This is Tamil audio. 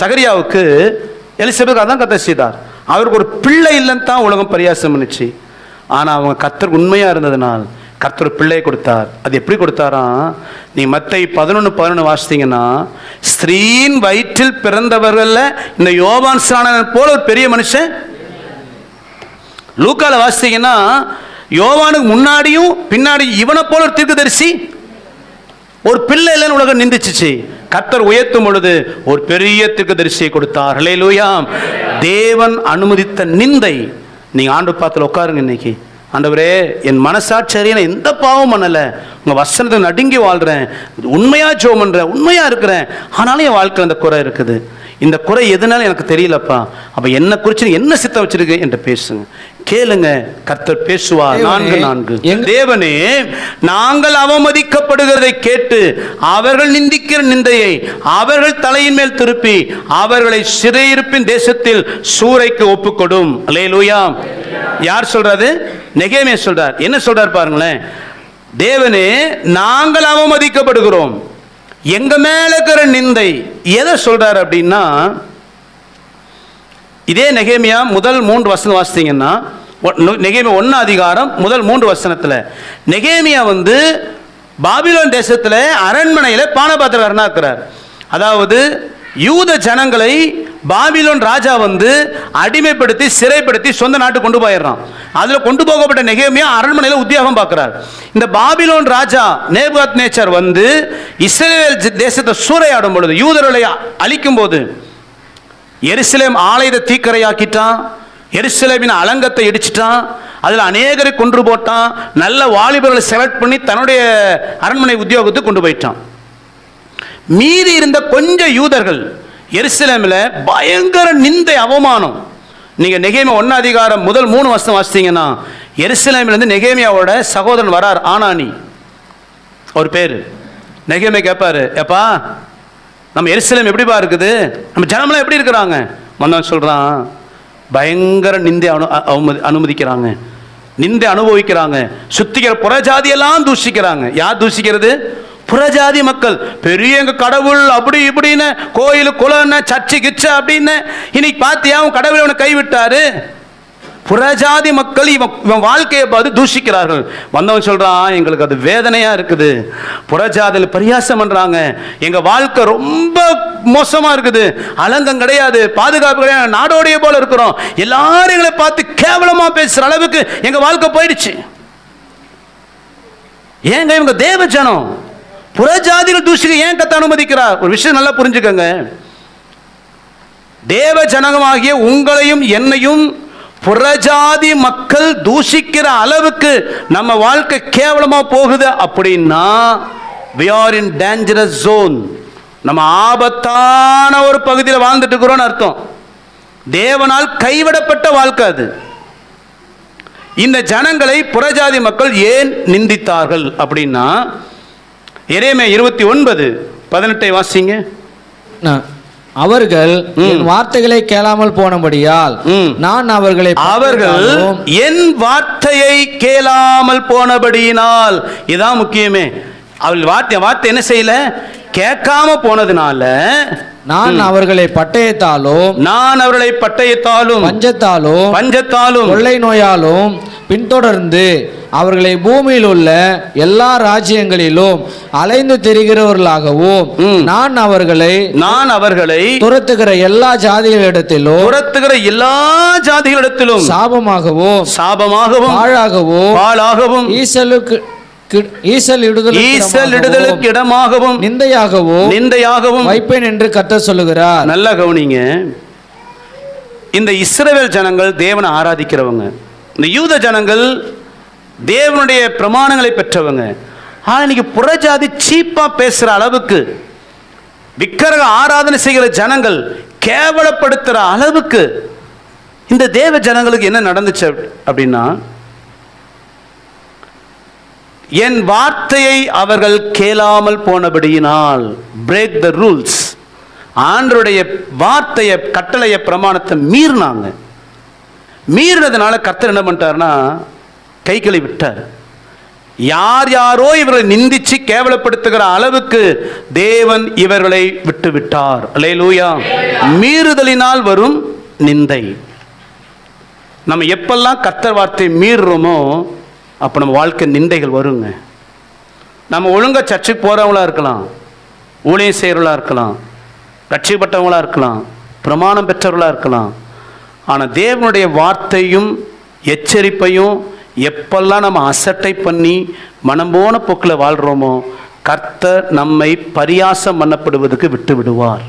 சகரியாவுக்கு எலிசபெத் தான் கத்த செய்தார். அவருக்கு ஒரு பிள்ளை இல்லைன்னு தான் உலகம் பரியாசம் பண்ணுச்சு. ஆனால் அவங்க கத்தர் உண்மையாக இருந்ததுனால் கர்த்தர் பிள்ளையை கொடுத்தார். அது எப்படி கொடுத்தாரா? நீ மத்தை பதினொன்று பதினொன்று வாசித்தீங்கன்னா ஸ்திரீன் வயிற்றில் பிறந்தவர்களில் இந்த யோவான் ஸ்நானன் போல ஒரு பெரிய மனுஷன். லூக்கால வாசித்தீங்கன்னா யோவானுக்கு முன்னாடியும் பின்னாடி இவனை போல ஒரு தீர்க்கதரிசி. ஒரு பிள்ளை இல்லைன்னு உலகம் நிந்திச்சிச்சு. கத்தர் உயர்த்தும் பொழுது ஒரு பெரிய தீர்க்கதரிசியை கொடுத்தார். ஹalleluyaம் தேவன் அனுமதித்த நிந்தை நீங்க ஆண்டு பாத்துல உட்காருங்க இன்னைக்கு. ஆண்டவரே என் மனசாட்சி எந்த பாவம் பண்ணல. உங்க வசனத்தை நடுங்கி வாழ்றேன். உண்மையா ஜோம் பண்றேன். உண்மையா இருக்கிறேன். ஆனாலும் என் வாழ்க்கையில் அந்த குறை இருக்குது. இந்த குறை எதுனாலும் எனக்கு தெரியலப்பா. அப்ப என்ன நீ என்ன சித்தம் வச்சிருக்கு? என்று பேசுங்க. கேளுங்க. கர்த்தர் பேசுவார். நான்கு நான்கு. தேவனே நாங்கள் அவமதிக்கப்படுகிறதை கேட்டு அவர்கள் நிந்திக்கிற நிந்தையை அவர்கள் தலையின் மேல் திருப்பி அவர்களை சிறையிருப்பின் தேசத்தில் சூறைக்கு ஒப்புக்கொடும். அல்லேலூயா. யார் சொல்றாரு? நெகேமியா சொல்றார். என்ன சொல்றார் பாருங்களேன். தேவனே நாங்கள் அவமதிக்கப்படுகிறோம். எங்க மேல இருக்கிற நிந்தை எதை சொல்றாரு அப்படின்னா இதே நெகேமியா முதல் மூன்று வசனம் வாசித்தீங்கன்னா நெகேமியா ஒன்று அதிகாரம் முதல் மூன்று வசனத்தில் நெகேமியா வந்து பாபிலோன் தேசத்தில் அரண்மனையில் பானபாத்திரக்காரனா இருக்கிறார். அதாவது யூத ஜனங்களை பாபிலோன் ராஜா வந்து அடிமைப்படுத்தி சிறைப்படுத்தி சொந்த நாட்டுக்கு கொண்டு போயிடுறான். அதில் கொண்டு போகப்பட்ட நெகேமியா அரண்மனையில் உத்தியோகம் பார்க்குறார். இந்த பாபிலோன் ராஜா நேபுகாத் நேச்சர் வந்து இஸ்ரேல் தேசத்தை சூறையாடும் பொழுது யூதர்களை அழிக்கும் போது எருசலேம் ஆலயத்தை தீக்கரையாக்கிட்டான். எருசலேமின் அலங்கத்தை இடிச்சிட்டான். அதில் அநேகரை கொன்று போட்டான். நல்ல வாலிபர்களை செலக்ட் பண்ணி தன்னுடைய அரண்மனை உத்தியோகத்துக்கு கொண்டு போயிட்டான். மீதி இருந்த கொஞ்சம் யூதர்கள் எருசலேமில் பயங்கர நிந்தை அவமானம். நீங்கள் நெகேமியா ஒன்று அதிகாரம் முதல் மூணு வருஷம் வாசித்தீங்கன்னா எருசலேமிலேருந்து நெகேமியாவோட சகோதரன் வரார் ஆனானி. ஒரு பேர். நெகேமியா கேட்பாரு எப்பா நம்ம எருசலேம் எப்படிப்பா இருக்குது? நம்ம ஜனமெல்லாம் எப்படி இருக்கிறாங்க? மன்னன் சொல்கிறான் பயங்கர நிந்தை அனு அவமதி அனுமதிக்கிறாங்க. நிந்தை அனுபவிக்கிறாங்க. சுத்திக்கிற புறஜாதியெல்லாம் தூஷிக்கிறாங்க. யார் தூஷிக்கிறது? புறஜாதி மக்கள் பெரிய எங்க கடவுள் அப்படி இப்படின்னு கோயில் குலன்னு சர்ச்சு கிச்சு அப்படின்னு. இன்னைக்கு பார்த்தியா உன் கடவுளை அவனை கைவிட்டாரு? புறஜாதி மக்கள் இவன் இவன் வாழ்க்கையை பார்த்து தூஷிக்கிறார்கள். வந்தவன் சொல்றான் எங்களுக்கு அது வேதனையா இருக்குது. புறஜாதியில் பரியாசம் பண்றாங்க. எங்க வாழ்க்கை ரொம்ப மோசமா இருக்குது. அலங்கம் கிடையாது. பாதுகாப்பு கிடையாது. நாடோடைய போல இருக்கிறோம். எல்லாரும் எங்களை பார்த்து கேவலமா பேசுற அளவுக்கு எங்க வாழ்க்கை போயிடுச்சு. ஏங்க இவங்க தேவ ஜனம் புறஜாதிகள் தூஷிக்க ஏன் கத்த அனுமதிக்கிறார்? ஒரு விஷயம் நல்லா புரிஞ்சுக்கங்க. தேவ ஜனகமாகிய உங்களையும் என்னையும் புறஜாதி மக்கள் தூஷிக்கிற அளவுக்கு நம்ம வாழ்க்கை கேவலமா போகுது அப்படின்னா we are in dangerous zone நம்ம ஆபத்தான ஒரு பகுதியில் வாழ்ந்துட்டு இருக்கிறோம்னு அர்த்தம். தேவனால் கைவிடப்பட்ட வாழ்க்கை அது. இந்த ஜனங்களை புறஜாதி மக்கள் ஏன் நிந்தித்தார்கள் அப்படின்னா எரேமே இருபத்தி ஒன்பது பதினெட்டை வாசிங்க. அவர்கள் என் வார்த்தைகளை கேளாமல் போனபடியால். நான் அவர்களை அவர்கள் என் வார்த்தையை கேளாமல் போனபடியினால் இதான் முக்கியமே. அவள் வார்த்தை வார்த்தை என்ன செய்யல? கேட்காம போனதுனால நான் அவர்களை பட்டயத்தாலும் நான் அவர்களை பட்டயத்தாலும் பஞ்சத்தாலும் பஞ்சத்தாலும் கொள்ளை நோயாலும் பின்தொடர்ந்து அவர்களை பூமியில் உள்ள எல்லா ராஜ்யங்களிலும் அலைந்து திரிகிறவர்களாகவும். நான் அவர்களை நான் அவர்களை துரத்துகிற எல்லா ஜாதிகளிடத்திலும் துரத்துகிற எல்லா ஜாதிகளிடத்திலும் சாபமாகவும் சாபமாகவும் பாழாகவும் பாழாகவும் ஈசலுக்கு கி- ஈசல் இடுதலுக்கு ஈசல் இடமாகவும், நிந்தையாகவும் நிந்தையாகவும் வைப்பேன் என்று கர்த்தர் சொல்லுகிறார். நல்லா கவனிங்க. இந்த இஸ்ரவேல் ஜனங்கள் தேவனை ஆராதிக்கிறவங்க. இந்த யூத ஜனங்கள் தேவனுடைய பிரமாணங்களை பெற்றவங்க. ஆனால் இன்னைக்கு புறஜாதி சீப்பாக பேசுகிற அளவுக்கு விக்கிரக ஆராதனை செய்கிற ஜனங்கள் கேவலப்படுத்துகிற அளவுக்கு இந்த தேவ ஜனங்களுக்கு என்ன நடந்துச்சு அப்படின்னா என் வார்த்தையை அவர்கள் கேளாமல் போனபடியினால் பிரேக் த ரூல்ஸ் ஆண்டருடைய வார்த்தையை கட்டளைய பிரமாணத்தை மீறினாங்க. மீறினதுனால கர்த்தர் என்ன பண்ணிட்டாருன்னா கைகளை விட்டார் யார் யாரோ இவர்களை நிந்திச்சு கேவலப்படுத்துகிற அளவுக்கு தேவன் இவர்களை விட்டு விட்டார் அல்லேலூயா. மீறுதலினால் வரும் நிந்தை. நம்ம எப்பெல்லாம் கத்தர் வார்த்தை மீறுறோமோ அப்போ நம்ம வாழ்க்கை நிந்தைகள் வருங்க. நம்ம ஒழுங்காக சர்ச்சுக்கு போகிறவங்களா இருக்கலாம். ஊழியம் செய்கிறவங்களா இருக்கலாம். ரட்சிக்கப்பட்டவங்களா இருக்கலாம். பிரமாணம் பெற்றவர்களாக இருக்கலாம். ஆனால் தேவனுடைய வார்த்தையும் எச்சரிப்பையும் எப்பெல்லாம் நம்ம அசட்டை பண்ணி மனம் போன போக்கில் வாழ்கிறோமோ கர்த்தர் நம்மை பரியாசம் பண்ணப்படுவதற்கு விட்டு விடுவார்.